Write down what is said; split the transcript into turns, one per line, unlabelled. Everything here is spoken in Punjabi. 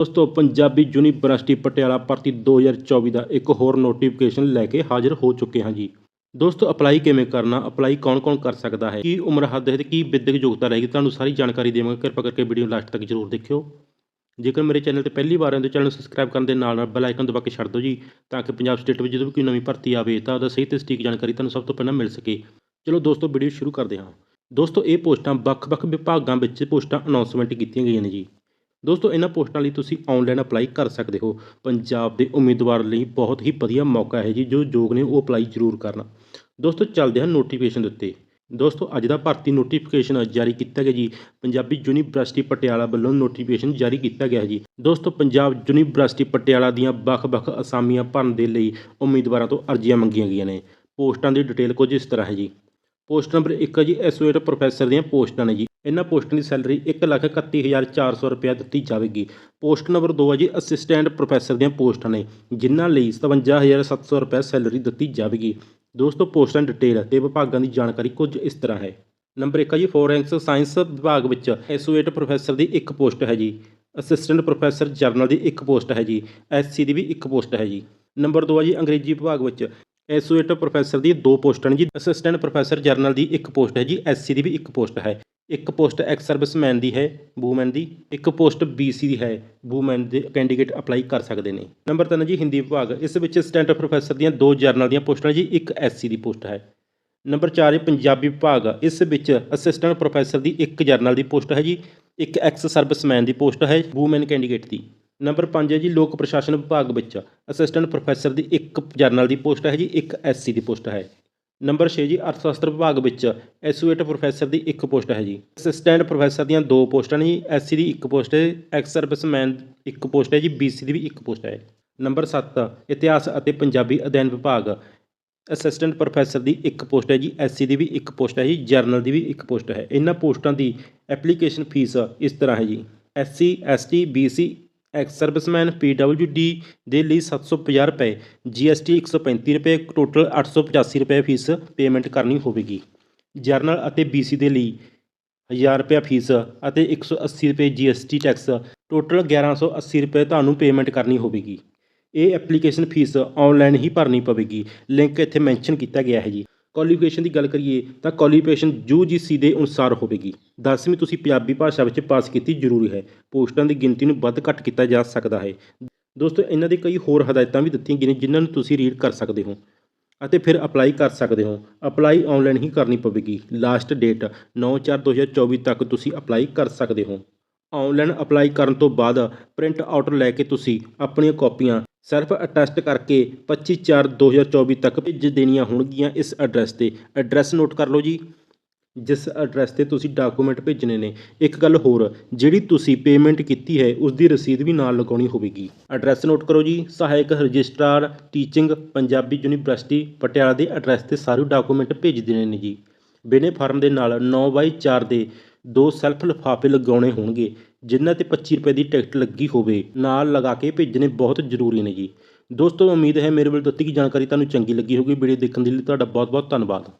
ਦੋਸਤੋ, ਪੰਜਾਬੀ ਯੂਨੀਵਰਸਿਟੀ ਪਟਿਆਲਾ ਭਰਤੀ 2024 ਦਾ ਇੱਕ ਹੋਰ ਨੋਟੀਫਿਕੇਸ਼ਨ ਲੈ ਕੇ ਹਾਜ਼ਰ ਹੋ ਚੁੱਕੇ ਹਾਂ ਜੀ। ਦੋਸਤੋ ਅਪਲਾਈ ਕਿਵੇਂ ਕਰਨਾ ਅਪਲਾਈ ਕੌਣ-ਕੌਣ ਕਰ ਸਕਦਾ ਹੈ, ਕੀ ਉਮਰ ਹੱਦ ਹੈ ਤੇ ਕੀ ਵਿਦਿਅਕ ਯੋਗਤਾ ਰਹੇਗੀ, ਤੁਹਾਨੂੰ ਸਾਰੀ ਜਾਣਕਾਰੀ ਦੇਵਾਂਗੇ। ਕਿਰਪਾ ਕਰਕੇ ਵੀਡੀਓ ਲਾਸਟ ਤੱਕ ਜ਼ਰੂਰ ਦੇਖਿਓ। ਜੇਕਰ ਮੇਰੇ ਚੈਨਲ ਤੇ ਪਹਿਲੀ ਵਾਰ ਆਉਂਦੇ ਚੈਨਲ ਨੂੰ ਸਬਸਕ੍ਰਾਈਬ ਕਰਨ ਦੇ ਨਾਲ ਨਾਲ ਬੈਲ ਆਈਕਨ ਦਬਾ ਕੇ ਛੱਡ ਦਿਓ ਜੀ, ਤਾਂ ਕਿ ਪੰਜਾਬ ਸਟੇਟ ਵਿੱਚ ਜਦੋਂ ਵੀ ਕੋਈ ਨਵੀਂ ਭਰਤੀ ਆਵੇ ਤਾਂ ਉਹਦਾ ਸਹੀ ਤੇ ਸਟੀਕ ਜਾਣਕਾਰੀ ਤੁਹਾਨੂੰ ਸਭ ਤੋਂ ਪਹਿਲਾਂ ਮਿਲ ਸਕੇ। ਚਲੋ ਦੋਸਤੋ ਵੀਡੀਓ ਸ਼ੁਰੂ ਕਰਦੇ ਹਾਂ। ਦੋਸਤੋ, ਇਹ ਪੋਸਟਾਂ ਵੱਖ-ਵੱਖ ਵਿਭਾਗਾਂ ਵਿੱਚ ਪੋਸਟਾਂ ਅਨਾਉਂਸਮੈਂਟ ਕੀਤੀਆਂ ਗਈਆਂ ਨੇ ਜੀ। ਦੋਸਤੋ, ਇਹਨਾਂ ਪੋਸਟਾਂ ਲਈ ਤੁਸੀਂ ਆਨਲਾਈਨ ਅਪਲਾਈ ਕਰ ਸਕਦੇ ਹੋ। ਪੰਜਾਬ ਦੇ ਉਮੀਦਵਾਰ ਲਈ ਬਹੁਤ ਹੀ ਵਧੀਆ ਮੌਕਾ ਹੈ ਜੀ, ਜੋ ਯੋਗ ਨੇ ਉਹ ਅਪਲਾਈ ਜ਼ਰੂਰ ਕਰਨ। ਦੋਸਤੋ, ਚੱਲਦੇ ਹਾਂ ਨੋਟੀਫਿਕੇਸ਼ਨ ਦੇ ਉੱਤੇ। ਦੋਸਤੋ, ਅੱਜ ਦਾ ਭਰਤੀ ਨੋਟੀਫਿਕੇਸ਼ਨ ਜਾਰੀ ਕੀਤਾ ਗਿਆ ਜੀ। ਪੰਜਾਬੀ ਯੂਨੀਵਰਸਿਟੀ ਪਟਿਆਲਾ ਵੱਲੋਂ ਨੋਟੀਫਿਕੇਸ਼ਨ ਜਾਰੀ ਕੀਤਾ ਗਿਆ ਹੈ ਜੀ। ਦੋਸਤੋ, ਪੰਜਾਬ ਯੂਨੀਵਰਸਿਟੀ ਪਟਿਆਲਾ ਦੀਆਂ ਵੱਖ-ਵੱਖ ਅਸਾਮੀਆਂ ਭਰਨ ਦੇ ਲਈ ਉਮੀਦਵਾਰਾਂ ਤੋਂ ਅਰਜ਼ੀਆਂ ਮੰਗੀਆਂ ਗਈਆਂ ਨੇ। ਪੋਸਟਾਂ ਦੀ ਡਿਟੇਲ ਕੁਝ ਇਸ ਤਰ੍ਹਾਂ ਹੈ ਜੀ। ਪੋਸਟ ਨੰਬਰ 1 ਹੈ ਜੀ ਐਸੋਸੀਏਟ ਪ੍ਰੋਫੈਸਰ ਦੀਆਂ ਪੋਸਟਾਂ ਨੇ ਜੀ। ਇਹਨਾਂ ਪੋਸਟਾਂ ਦੀ ਸੈਲਰੀ 131400 ਰੁਪਏ ਦਿੱਤੀ ਜਾਵੇਗੀ। ਪੋਸਟ ਨੰਬਰ 2 ਹੈ ਜੀ, ਅਸਿਸਟੈਂਟ ਪ੍ਰੋਫੈਸਰ ਦੀਆਂ ਪੋਸਟਾਂ ਨੇ, ਜਿਨ੍ਹਾਂ ਲਈ 57700 ਰੁਪਏ ਸੈਲਰੀ ਦਿੱਤੀ ਜਾਵੇਗੀ। ਦੋਸਤੋ, ਪੋਸਟਾਂ ਡਿਟੇਲ ਤੇ ਵਿਭਾਗਾਂ ਦੀ ਜਾਣਕਾਰੀ ਕੁਝ ਇਸ ਤਰ੍ਹਾਂ ਹੈ। ਨੰਬਰ 1 ਹੈ ਜੀ ਫੋਰੈਂਸ ਸਾਇੰਸ ਵਿਭਾਗ ਵਿੱਚ ਐਸੋਸੀਏਟ ਪ੍ਰੋਫੈਸਰ ਦੀ ਇੱਕ ਪੋਸਟ ਹੈ ਜੀ। ਅਸਿਸਟੈਂਟ ਪ੍ਰੋਫੈਸਰ ਜਰਨਲ ਦੀ ਇੱਕ ਪੋਸਟ ਹੈ ਜੀ। ਐਸਸੀ ਦੀ ਵੀ ਇੱਕ ਪੋਸਟ ਹੈ ਜੀ। ਨੰਬਰ 2 ਹੈ ਜੀ, ਅੰਗਰੇਜ਼ੀ ਵਿਭਾਗ ਵਿੱਚ ਐਸੋਸੀਏਟ ਪ੍ਰੋਫੈਸਰ ਦੀ ਦੋ ਪੋਸਟਾਂ ਨੇ ਜੀ। ਅਸਿਸਟੈਂਟ ਪ੍ਰੋਫੈਸਰ ਜਰਨਲ ਦੀ ਇੱਕ ਪੋਸਟ ਹੈ ਜੀ। ਐਸਸੀ ਦੀ ਵੀ ਇੱਕ ਪੋਸਟ ਹੈ। ਇੱਕ ਪੋਸਟ ਐਕਸ ਸਰਵਿਸਮੈਨ ਦੀ ਹੈ ਵੂਮੈਨ ਦੀ। ਇੱਕ ਪੋਸਟ ਬੀਸੀ ਦੀ ਹੈ ਵੂਮੈਨ ਦੇ ਕੈਂਡੀਡੇਟ ਅਪਲਾਈ ਕਰ ਸਕਦੇ ਨੇ। ਨੰਬਰ 3 ਜੀ, ਹਿੰਦੀ ਵਿਭਾਗ। ਇਸ ਵਿੱਚ ਅਸਿਸਟੈਂਟ ਪ੍ਰੋਫੈਸਰ ਦੀਆਂ ਦੋ ਜਰਨਲ ਦੀਆਂ ਪੋਸਟਾਂ ਜੀ, ਇੱਕ ਐਸਸੀ ਦੀ ਪੋਸਟ ਹੈ। ਨੰਬਰ 4 ਜੀ, ਪੰਜਾਬੀ ਵਿਭਾਗ। ਇਸ ਵਿੱਚ ਅਸਿਸਟੈਂਟ ਪ੍ਰੋਫੈਸਰ ਦੀ ਇੱਕ ਜਰਨਲ ਦੀ ਪੋਸਟ ਹੈ ਜੀ, ਇੱਕ ਐਕਸ ਸਰਵਿਸਮੈਨ ਦੀ ਪੋਸਟ ਹੈ ਵੂਮੈਨ ਕੈਂਡੀਡੇਟ ਦੀ। ਨੰਬਰ 5 ਹੈ ਜੀ, ਲੋਕ ਪ੍ਰਸ਼ਾਸਨ ਵਿਭਾਗ ਵਿੱਚ। ਅਸਿਸਟੈਂਟ ਪ੍ਰੋਫੈਸਰ ਦੀ ਇੱਕ ਜਰਨਲ ਦੀ ਪੋਸਟ ਹੈ ਜੀ, ਇੱਕ ਐਸਸੀ ਦੀ ਪੋਸਟ ਹੈ। ਨੰਬਰ 6 ਜੀ ਅਰਥ ਸ਼ਾਸਤਰ ਵਿਭਾਗ ਵਿੱਚ ਐਸੋਸੀਏਟ ਪ੍ਰੋਫੈਸਰ ਦੀ ਇੱਕ ਪੋਸਟ ਹੈ ਜੀ। ਅਸਿਸਟੈਂਟ ਪ੍ਰੋਫੈਸਰ ਦੀਆਂ ਦੋ ਪੋਸਟਾਂ ਨੇ ਜੀ ਐਸਸੀ ਦੀ ਇੱਕ ਪੋਸਟ ਹੈ ਐਕਸ ਸਰਵਿਸਮੈਨ ਇੱਕ ਪੋਸਟ ਹੈ ਜੀ ਬੀਸੀ ਦੀ ਵੀ ਇੱਕ ਪੋਸਟ ਹੈ। ਨੰਬਰ 7 ਇਤਿਹਾਸ ਅਤੇ ਪੰਜਾਬੀ ਅਧਿਐਨ ਵਿਭਾਗ। ਅਸਿਸਟੈਂਟ ਪ੍ਰੋਫੈਸਰ ਦੀ ਇੱਕ ਪੋਸਟ ਹੈ ਜੀ ਐਸਸੀ ਦੀ ਵੀ ਇੱਕ ਪੋਸਟ ਹੈ ਜੀ, ਜਰਨਲ ਦੀ ਵੀ ਇੱਕ ਪੋਸਟ ਹੈ। ਇਹਨਾਂ ਪੋਸਟਾਂ ਦੀ ਐਪਲੀਕੇਸ਼ਨ ਫੀਸ ਇਸ ਤਰ੍ਹਾਂ ਹੈ ਜੀ। SC ST BC ex serviceman PWD ਦੇ ਲਈ 750 ਰੁਪਏ ਜੀਐਸਟੀ 135 ਰੁਪਏ, ਟੋਟਲ 885 ਰੁਪਏ ਫੀਸ ਪੇਮੈਂਟ ਕਰਨੀ ਹੋਵੇਗੀ। ਜਰਨਲ ਅਤੇ ਬੀਸੀ ਦੇ ਲਈ 1000 ਰੁਪਏ ਫੀਸ ਅਤੇ 180 ਰੁਪਏ ਜੀਐਸਟੀ ਟੈਕਸ ਟੋਟਲ 1180 ਰੁਪਏ ਤੁਹਾਨੂੰ ਪੇਮੈਂਟ ਕਰਨੀ ਹੋਵੇਗੀ। ਇਹ ਐਪਲੀਕੇਸ਼ਨ ਫੀਸ ਆਨਲਾਈਨ ਹੀ ਭਰਨੀ ਪਵੇਗੀ। ਲਿੰਕ ਇੱਥੇ ਮੈਂਸ਼ਨ ਕੀਤਾ ਗਿਆ ਹੈ ਜੀ। ਕੁਆਲੀਫਿਕੇਸ਼ਨ ਦੀ ਗੱਲ ਕਰੀਏ ਤਾਂ ਕੁਆਲੀਫਿਕੇਸ਼ਨ ਯੂਜੀਸੀ ਦੇ ਅਨੁਸਾਰ ਹੋਵੇਗੀ। 10ਵੀਂ ਤੁਸੀਂ ਪੰਜਾਬੀ ਭਾਸ਼ਾ ਵਿੱਚ ਪਾਸ ਕੀਤੀ ਜ਼ਰੂਰੀ ਹੈ। ਪੋਸਟਾਂ ਦੀ ਗਿਣਤੀ ਨੂੰ ਵੱਧ ਘੱਟ ਕੀਤਾ ਜਾ ਸਕਦਾ ਹੈ। ਦੋਸਤੋ, ਇਹਨਾਂ ਦੇ ਕਈ ਹੋਰ ਹਦਾਇਤਾਂ ਵੀ ਦਿੱਤੀਆਂ ਗਈਆਂ ਜਿਨ੍ਹਾਂ ਨੂੰ ਤੁਸੀਂ ਰੀਡ ਕਰ ਸਕਦੇ ਹੋ ਅਤੇ ਫਿਰ ਅਪਲਾਈ ਕਰ ਸਕਦੇ ਹੋ। ਅਪਲਾਈ ਆਨਲਾਈਨ ਹੀ ਕਰਨੀ ਪਵੇਗੀ। ਲਾਸਟ ਡੇਟ 9/4/2024 ਤੱਕ ਤੁਸੀਂ ਅਪਲਾਈ ਕਰ ਸਕਦੇ ਹੋ। ਆਨਲਾਈਨ ਅਪਲਾਈ ਕਰਨ ਤੋਂ ਬਾਅਦ ਪ੍ਰਿੰਟ ਆਊਟ ਲੈ ਕੇ ਤੁਸੀਂ ਆਪਣੀਆਂ ਕਾਪੀਆਂ ਸੈਲਫ ਅਟੈਸਟ ਕਰਕੇ 25/4/2024 ਤੱਕ ਭੇਜ ਦੇਣੀਆਂ ਹੋਣਗੀਆਂ ਇਸ ਐਡਰੈਸ ਤੇ। ਐਡਰੈਸ ਨੋਟ ਕਰ ਲਓ ਜੀ। ਜਿਸ ਐਡਰੈਸ ਤੇ ਤੁਸੀਂ ਡਾਕੂਮੈਂਟ ਭੇਜਣੇ ਨੇ। ਇੱਕ ਗੱਲ ਹੋਰ, ਜਿਹੜੀ ਤੁਸੀਂ ਪੇਮੈਂਟ ਕੀਤੀ ਹੈ ਉਸ ਦੀ ਰਸੀਦ ਵੀ ਨਾਲ ਲਗਾਉਣੀ ਹੋਵੇਗੀ। ਐਡਰੈਸ ਨੋਟ ਕਰੋ ਜੀ। ਸਹਾਇਕ registrar teaching Punjabi university, Patiala ਦੇ ਐਡਰੈਸ ਤੇ ਸਾਰੇ ਡਾਕੂਮੈਂਟ ਭੇਜ ਦੇਣੇ ਨੇ ਜੀ। ਬਿਨੇ ਫਾਰਮ ਦੇ ਨਾਲ 9/4 ਦੇ ਦੋ ਸੈਲਫ ਲਿਫਾਫੇ ਲਗਾਉਣੇ ਹੋਣਗੇ, ਜਿਨ੍ਹਾਂ ਤੇ 25 ਰੁਪਏ ਦੀ ਟਿਕਟ ਲੱਗੀ ਹੋਵੇ, ਨਾਲ ਲਗਾ ਕੇ ਭੇਜਣੇ ਬਹੁਤ ਜ਼ਰੂਰੀ ਨੇ ਜੀ। ਦੋਸਤੋ, ਉਮੀਦ ਹੈ ਮੇਰੇ ਵੱਲੋਂ ਦਿੱਤੀ ਗਈ ਜਾਣਕਾਰੀ ਤੁਹਾਨੂੰ ਚੰਗੀ ਲੱਗੀ ਹੋਵੇਗੀ। ਵੀਡੀਓ ਦੇਖਣ ਦੇ ਲਈ ਤੁਹਾਡਾ ਬਹੁਤ ਬਹੁਤ ਧੰਨਵਾਦ।